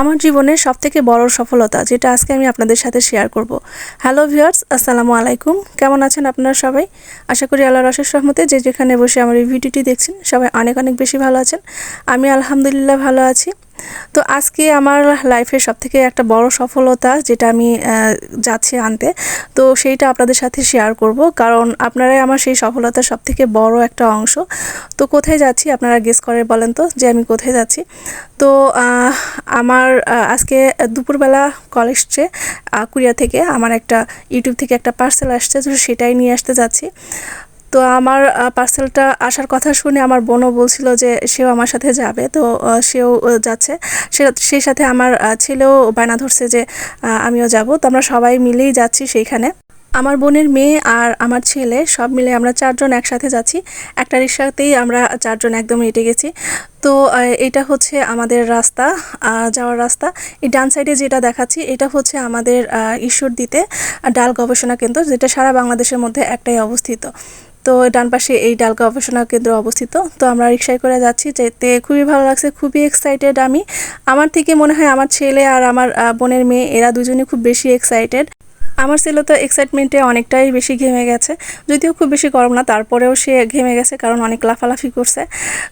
আমার জীবনের সব থেকে বড় সফলতা, যেটা আজকে আমি আপনাদের সাথে শেয়ার করব। হ্যালো ভিউয়ার্স আসসালামু আলাইকুম। কেমন আছেন আপনারা সবাই? আশা করি আল্লাহ রসের সহমতে যে যেখানে বসে আমার এই ভিডিওটি দেখছেন, সবাই অনেক অনেক বেশি ভালো আছেন। আমি আলহামদুলিল্লাহ ভালো আছি। তো আজকে আমার লাইফের সবথেকে একটা বড় সফলতা যেটা আমি যাচ্ছি আনতে তো সেইটা আপনাদের সাথে শেয়ার করব। কারণ আপনারাই আমার সেই সফলতার সবথেকে বড় একটা অংশ। তো কোথায় যাচ্ছি আপনারা গেস করে বলেন তো যে আমি কোথায় যাচ্ছি। তো আমার আজকে দুপুরবেলা কল এসছে আহ, কুরিয়া থেকে। আমার একটা ইউটিউব থেকে একটা পার্সেল আসছে তো সেটাই নিয়ে আসতে যাচ্ছি। তো আমার পার্সেলটা আসার কথা শুনে আমার বোনও বলছিল যে সেও আমার সাথে যাবে। তো সেও যাচ্ছে। সে সেই সাথে আমার ছেলেও বায়না ধরছে যে আমিও যাব। তো আমরা সবাই মিলেই যাচ্ছি সেইখানে। আমার বোনের মেয়ে আর আমার ছেলে সব মিলে আমরা চারজন একসাথে যাচ্ছি। একটা রিক্সাতেই আমরা চারজন একদম হেঁটে গেছি। তো এটা হচ্ছে আমাদের রাস্তা যাওয়ার রাস্তা। এই ডান সাইডে যেটা দেখাচ্ছি, এটা হচ্ছে আমাদের ঈশ্বর দিতে ডাল গবেষণা কেন্দ্র, যেটা সারা বাংলাদেশের মধ্যে একটাই অবস্থিত। তো ডান পাশে এই ডাল গবেষণা কেন্দ্র অবস্থিত। তো আমরা রিক্সায় করে যাচ্ছি, যেতে খুবই ভালো লাগছে, খুবই এক্সাইটেড আমি। আমার থেকে মনে হয় আমার ছেলে আর আমার বোনের মেয়ে, এরা দুজনে খুব বেশি এক্সাইটেড আমার ছেলে তো এক্সাইটমেন্টে অনেকটাই বেশি ঘেমে গেছে। যদিও খুব বেশি গরম না, তারপরেও সে ঘেমে গেছে কারণ অনেক লাফালাফি করছে।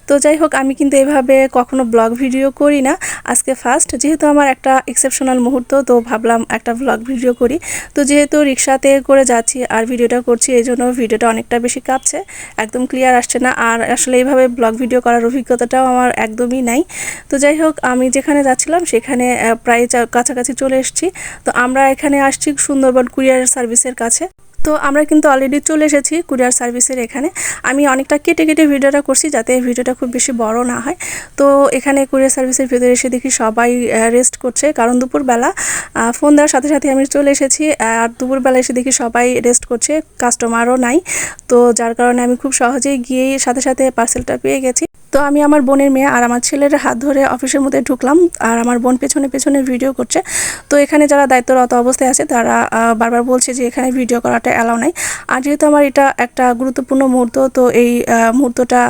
তো যাই হোক, আমি কিন্তু এভাবে কখনো ব্লগ ভিডিও করি না। আজকে ফার্স্ট যেহেতু আমার একটা এক্সেপশনাল মুহূর্ত, তো ভাবলাম একটা ব্লগ ভিডিও করি। তো যেহেতু রিক্সাতে করে যাচ্ছি আর ভিডিওটা করছি, এই জন্য ভিডিওটা অনেকটা বেশি কাঁপছে। একদম ক্লিয়ার আসছে না। আর আসলে এইভাবে ব্লগ ভিডিও করার অভিজ্ঞতাটাও আমার একদমই নাই। তো যাই হোক, আমি যেখানে যাচ্ছিলাম, সেখানে প্রায় কাছাকাছি চলে এসেছি। তো আমরা এখানে আসছি সুন্দরবন কুরিয়ার সার্ভিসের কাছে। তো আমরা কিন্তু অলরেডি চলে এসেছি কুরিয়ার সার্ভিসের এখানে। আমি অনেকটা কেটে কেটে ভিডিওটা করছি যাতে ভিডিওটা খুব বেশি বড় না হয়। তো এখানে কুরিয়ার সার্ভিসের ভিতরে এসে দেখি সবাই রেস্ট করছে। কারণ দুপুরবেলা ফোন দেওয়ার সাথে সাথে আমি চলে এসেছি, আর দুপুরবেলা এসে দেখি সবাই রেস্ট করছে কাস্টমারও নাই। তো যার কারণে আমি খুব সহজেই গিয়েই সাথে সাথে পার্সেলটা পেয়ে গেছি। তো আমি আমার বোনের মেয়ে আর আমার ছেলের হাত ধরে অফিসের মধ্যে ঢুকলাম আর আমার বোন পেছনে পেছনে ভিডিও করছে। তো এখানে যারা দায়িত্বরত অবস্থায় আছে তারা বারবার বলছে যে এখানে ভিডিও করাটা অ্যালাউ নাই। আর যেহেতু আমার এটা একটা গুরুত্বপূর্ণ মুহূর্ত, তো এই মুহূর্তটা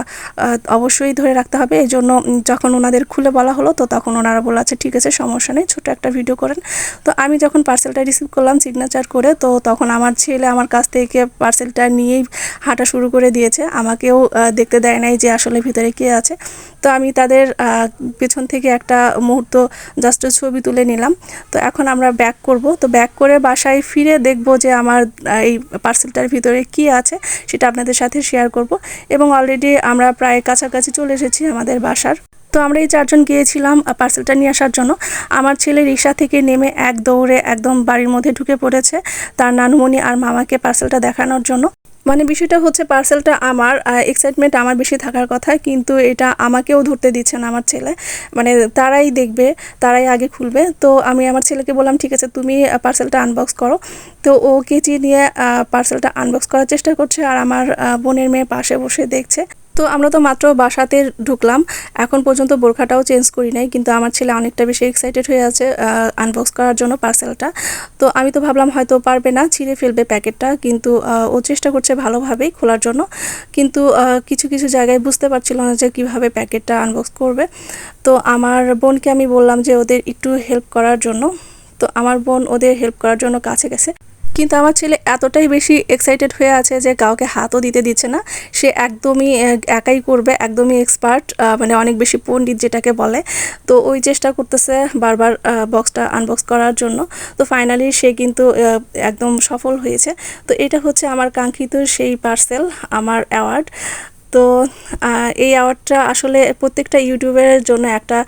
অবশ্যই ধরে রাখতে হবে। এই জন্য যখন ওনাদের খুলে বলা হলো, তো তখন ওনারা বলে আচ্ছা ঠিক আছে, সমস্যা নেই ছোটো একটা ভিডিও করেন। তো আমি যখন পার্সেলটা রিসিভ করলাম সিগনেচার করে, তো তখন আমার ছেলে আমার কাছ থেকে পার্সেলটা নিয়েই হাঁটা শুরু করে দিয়েছে। আমাকেও দেখতে দেয় নাই যে আসলে ভিতরে কে আছে। তো আমি তাদের পেছন থেকে একটা মুহূর্ত জাস্ট ছবি তুলে নিলাম। তো এখন আমরা ব্যাক করব। তো ব্যাক করে বাসায় ফিরে দেখব যে আমার এই পার্সেলটার ভিতরে কি আছে, সেটা আপনাদের সাথে শেয়ার করব। এবং অলরেডি আমরা প্রায় কাছাকাছি চলে এসেছি আমাদের বাসার। তো আমরা এই চারজন গিয়েছিলাম পার্সেলটা নিয়ে আসার জন্য। আমার ছেলে রিক্সা থেকে নেমে এক দৌড়ে একদম বাড়ির মধ্যে ঢুকে পড়েছে, তার নানুমণি আর মামাকে পার্সেলটা দেখানোর জন্য। মানে বিষয়টা হচ্ছে পার্সেলটা আমার এক্সাইটমেন্ট আমার বেশি থাকার কথা, কিন্তু এটা আমাকেও ধরতে দিচ্ছে না আমার ছেলে। মানে তারাই দেখবে, তারাই আগে খুলবে। তো আমি আমার ছেলেকে বললাম, ঠিক আছে, তুমি পার্সেলটা আনবক্স করো। তো ও কেচি নিয়ে পার্সেলটা আনবক্স করার চেষ্টা করছে, আর আমার বোনের মেয়ে পাশে বসে দেখছে। তো আমরা তো মাত্র বাসাতে ঢুকলাম। এখন পর্যন্ত বোরখাটাও চেঞ্জ করি নাই, কিন্তু আমার ছেলে অনেকটা বেশি এক্সাইটেড হয়ে আছে আনবক্স করার জন্য পার্সেলটা তো আমি তো ভাবলাম হয়তো পারবে না, ছিঁড়ে ফেলবে প্যাকেটটা, কিন্তু ও চেষ্টা করছে ভালোভাবেই খোলার জন্য। কিন্তু কিছু কিছু জায়গায় বুঝতে পারছিল না যে কীভাবে প্যাকেটটা আনবক্স করবে। তো আমার বোনকে আমি বললাম যে ওদের একটু হেল্প করার জন্য। তো আমার বোন ওদের হেল্প করার জন্য কাছে গেছে। কিন্তু আমার ছেলে এতটাই বেশি এক্সাইটেড হয়ে আছে যে কাউকে হাতও দিতে দিচ্ছে না। সে একদমই একাই করবে, একদমই এক্সপার্ট মানে অনেক বেশি পণ্ডিত যেটাকে বলে। তো ওই চেষ্টা করতেছে বারবার বক্সটা আনবক্স করার জন্য। তো ফাইনালি সে কিন্তু একদম সফল হয়েছে। তো এটা হচ্ছে আমার কাঙ্ক্ষিত সেই পার্সেল আমার অ্যাওয়ার্ড তো এই অ্যাওয়ার্ডটা আসলে প্রত্যেকটা ইউটিউবের জন্য একটা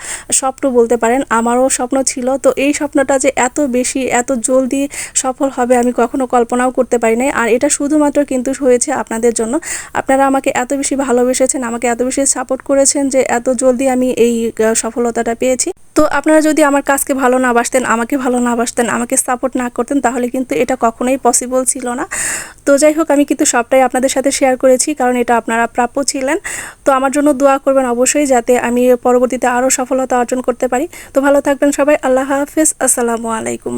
স্বপ্ন বলতে পারেন। আমারও স্বপ্ন ছিল। তো এই স্বপ্নটা যে এত বেশি, এত জলদি সফল হবে আমি কখনো কল্পনাও করতে পারি নাই। আর এটা শুধুমাত্র কিন্তু হয়েছে আপনাদের জন্য। আপনারা আমাকে এত বেশি ভালোবেসেছেন, আমাকে এত বেশি সাপোর্ট করেছেন যে এত জলদি আমি এই সফলতাটা পেয়েছি। তো আপনারা যদি আমার কাজকে ভালো না বাসতেন, আমাকে ভালো না বাসতেন, আমাকে সাপোর্ট না করতেন, তাহলে কিন্তু এটা কখনোই পসিবল ছিল না। তো যাই হোক, আমি কিন্তু সবটাই আপনাদের সাথে শেয়ার করেছি। কারণ এটা আপনারা প্রাপ্য ছিলেন। তো আমার জন্য দোয়া করবেন অবশ্যই যাতে আমি পরবর্তীতে আরও সফলতা অর্জন করতে পারি। তো ভালো থাকবেন সবাই, আল্লাহ হাফিজ, আসসালামু আলাইকুম।